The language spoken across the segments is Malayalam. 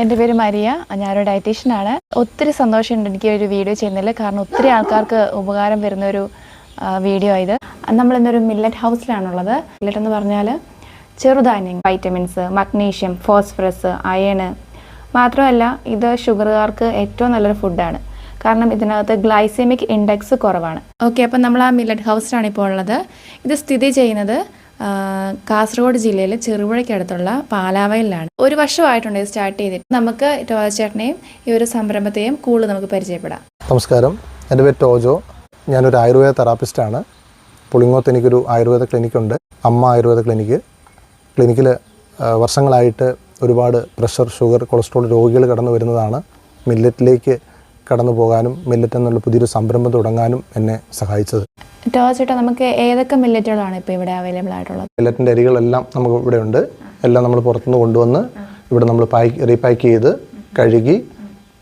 എന്റെ പേര് മരിയ. ഞാനൊരു ഡയറ്റീഷ്യനാണ് ഒത്തിരി സന്തോഷമുണ്ട് എനിക്ക് ഒരു വീഡിയോ ചെയ്യുന്നതിൽ. കാരണം ഒത്തിരി ആൾക്കാർക്ക് ഉപകാരം വരുന്ന ഒരു വീഡിയോ ഇത്. നമ്മൾ ഇന്നൊരു മില്ലറ്റ് ഹൗസിലാണുള്ളത് മില്ലറ്റ് എന്ന് പറഞ്ഞാൽ ചെറുധാന്യങ്ങൾ വൈറ്റമിൻസ് മഗ്നീഷ്യം ഫോസ്ഫറസ് അയണ് മാത്രമല്ല ഇത് ഷുഗറുകാർക്ക് ഏറ്റവും നല്ലൊരു ഫുഡാണ് കാരണം ഇതിനകത്ത് ഗ്ലൈസെമിക് ഇൻഡെക്സ് കുറവാണ്. ഓക്കെ അപ്പം നമ്മൾ ആ മില്ലറ്റ് ഹൗസിലാണ് ഇപ്പോൾ ഉള്ളത്. ഇത് സ്ഥിതി ചെയ്യുന്നത് കാസർഗോഡ് ജില്ലയിൽ ചെറുപുഴയ്ക്കടുത്തുള്ള പാലാവയിലാണ് ഒരു വർഷമായിട്ടുണ്ട് സ്റ്റാർട്ട് ചെയ്തിട്ട്. നമുക്ക് ടോച്ചേട്ടനെയും ഈ ഒരു സംരംഭത്തെയും കൂടുതൽ നമുക്ക് പരിചയപ്പെടാം. നമസ്കാരം. എന്റെ പേര് ടോജോ. ഞാനൊരു ആയുർവേദ തെറാപ്പിസ്റ്റാണ്. പുളിങ്ങോത്ത് എനിക്കൊരു ആയുർവേദ ക്ലിനിക്കുണ്ട്. അമ്മ ആയുർവേദ ക്ലിനിക്ക്. ക്ലിനിക്കിൽ വർഷങ്ങളായിട്ട് ഒരുപാട് പ്രഷർ ഷുഗർ കൊളസ്ട്രോൾ രോഗികൾ കടന്നു വരുന്നതാണ് മില്ലറ്റിലേക്ക് കടന്നു പോകാനും മില്ലറ്റ് എന്നുള്ള പുതിയൊരു സംരംഭം തുടങ്ങാനും എന്നെ സഹായിച്ചത്. ടോച്ചേട്ടാ നമുക്ക് ഏതൊക്കെ മില്ലറ്റുകളാണ് ഇപ്പോൾ ഇവിടെ അവൈലബിൾ ആയിട്ടുള്ളത്? മില്ലറ്റിന്റെ അരികളെല്ലാം നമുക്ക് ഇവിടെ ഉണ്ട്. എല്ലാം നമ്മൾ പുറത്തുനിന്ന് കൊണ്ടുവന്ന് ഇവിടെ നമ്മൾ പാക്ക് റീപാക്ക് ചെയ്ത് കഴുകി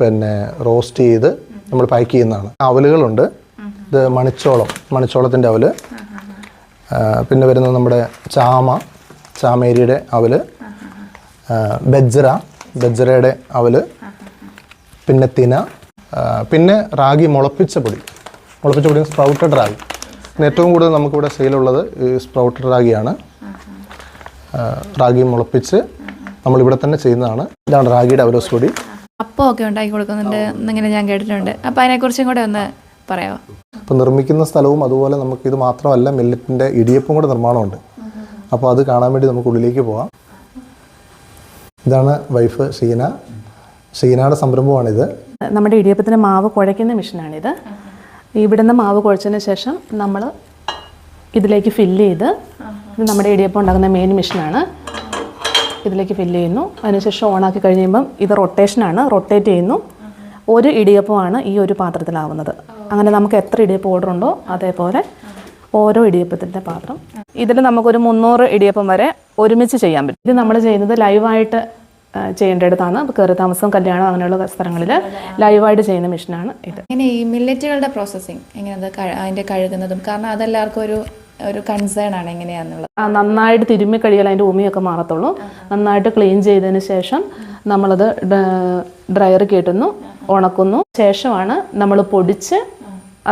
പിന്നെ റോസ്റ്റ് ചെയ്ത് നമ്മൾ പാക്ക് ചെയ്യുന്നതാണ്. അവലുകളുണ്ട്. ഇത് മണിച്ചോളം മണിച്ചോളത്തിന്റെ അവൽ. പിന്നെ വരുന്നത് നമ്മുടെ ചാമ ചാമേരിയുടെ അവൽ. ബജ്ര ബജ്രയുടെ അവൽ. പിന്നെ തിന പിന്നെ റാഗി മുളപ്പിച്ച പൊടി. മുളപ്പിച്ച പൊടി സ്പ്രൗട്ടഡ് റാഗി. പിന്നെ ഏറ്റവും കൂടുതൽ നമുക്കിവിടെ സെയിലുള്ളത് ഈ സ്പ്രൗട്ടഡ് റാഗിയാണ്. റാഗി മുളപ്പിച്ച് നമ്മളിവിടെ തന്നെ ചെയ്യുന്നതാണ്. ഇതാണ് റാഗിയുടെ അവലോസ് പൊടി. അപ്പം ഒക്കെ ഉണ്ടാക്കി കൊടുക്കുന്നുണ്ട് എന്നിങ്ങനെ ഞാൻ കേട്ടിട്ടുണ്ട്. അപ്പം അതിനെക്കുറിച്ചും കൂടെ ഒന്ന് പറയാമോ അപ്പോൾ നിർമ്മിക്കുന്ന സ്ഥലവും അതുപോലെ നമുക്ക് ഇത് മാത്രമല്ല മില്ലറ്റിന്റെ ഇടിയപ്പം കൂടെ നിർമ്മാണമുണ്ട്. അപ്പോൾ അത് കാണാൻ വേണ്ടി നമുക്ക് ഉള്ളിലേക്ക് പോവാം. ഇതാണ് വൈഫ് ഷീന ഷീനയുടെ സംരംഭമാണിത്. നമ്മുടെ ഇടിയപ്പത്തിന് മാവ് കുഴയ്ക്കുന്ന മെഷീനാണിത്. ഇവിടുന്ന് മാവ് കുഴച്ചതിന് ശേഷം നമ്മൾ ഇതിലേക്ക് ഫില്ല് ചെയ്ത് ഇത് നമ്മുടെ ഇടിയപ്പം ഉണ്ടാക്കുന്ന മെയിൻ മെഷീനാണ്. ഇതിലേക്ക് ഫില്ല് ചെയ്യുന്നു. അതിനുശേഷം ഓണാക്കി കഴിയുമ്പം ഇത് റൊട്ടേഷനാണ് റൊട്ടേറ്റ് ചെയ്യുന്നു. ഒരു ഇടിയപ്പമാണ് ഈ ഒരു പാത്രത്തിലാവുന്നത്. അങ്ങനെ നമുക്ക് എത്ര ഇടിയപ്പം ഓർഡർ ഉണ്ടോ അതേപോലെ ഓരോ ഇടിയപ്പത്തിന്റെ പാത്രം. ഇതിൽ നമുക്കൊരു മുന്നൂറ് ഇടിയപ്പം വരെ ഒരുമിച്ച് ചെയ്യാൻ പറ്റും. ഇത് നമ്മൾ ചെയ്യുന്നത് ലൈവായിട്ട് ചെയ്യേണ്ടിടത്താണ്. കയറി താമസം കല്യാണം അങ്ങനെയുള്ള സ്ഥലങ്ങളിൽ ലൈവായിട്ട് ചെയ്യുന്ന മെഷീനാണ് ഇത്. ഇങ്ങനെ ഈ മില്ലറ്റുകളുടെ പ്രോസസ്സിങ് എങ്ങനെയത് അതിന്റെ കഴുകുന്നതും കാരണം അതെല്ലാവർക്കും ഒരു ഒരു കൺസേൺ ആണ് എങ്ങനെയാണെന്നുള്ളത് ആ, നന്നായിട്ട് തിരുമ്മി കഴിയാൽ അതിന്റെ ഉമിയൊക്കെ മാറത്തുള്ളൂ. നന്നായിട്ട് ക്ലീൻ ചെയ്തതിന് ശേഷം നമ്മളത് ഡ്രയർ കയറ്റുന്നു ഉണക്കുന്നു. ശേഷമാണ് നമ്മൾ പൊടിച്ച്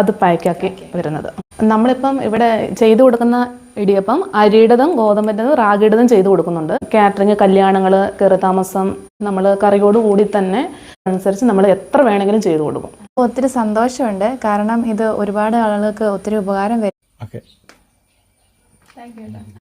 അത് പാക്കാക്കി വരുന്നത്. നമ്മളിപ്പം ഇവിടെ ചെയ്തു കൊടുക്കുന്ന ഇടിയപ്പം അരിയുടേതും ഗോതമ്പിന്റെതും റാഗിയുടേതും ചെയ്തു കൊടുക്കുന്നുണ്ട്. കാറ്ററിങ് കല്യാണങ്ങൾ കയറി താമസം നമ്മൾ കറിയോട് കൂടി തന്നെ അനുസരിച്ച് നമ്മൾ എത്ര വേണമെങ്കിലും ചെയ്തു കൊടുക്കും. ഒത്തിരി സന്തോഷമുണ്ട്. കാരണം ഇത് ഒരുപാട് ആളുകൾക്ക് ഒത്തിരി ഉപകാരം വരും. ഓക്കെ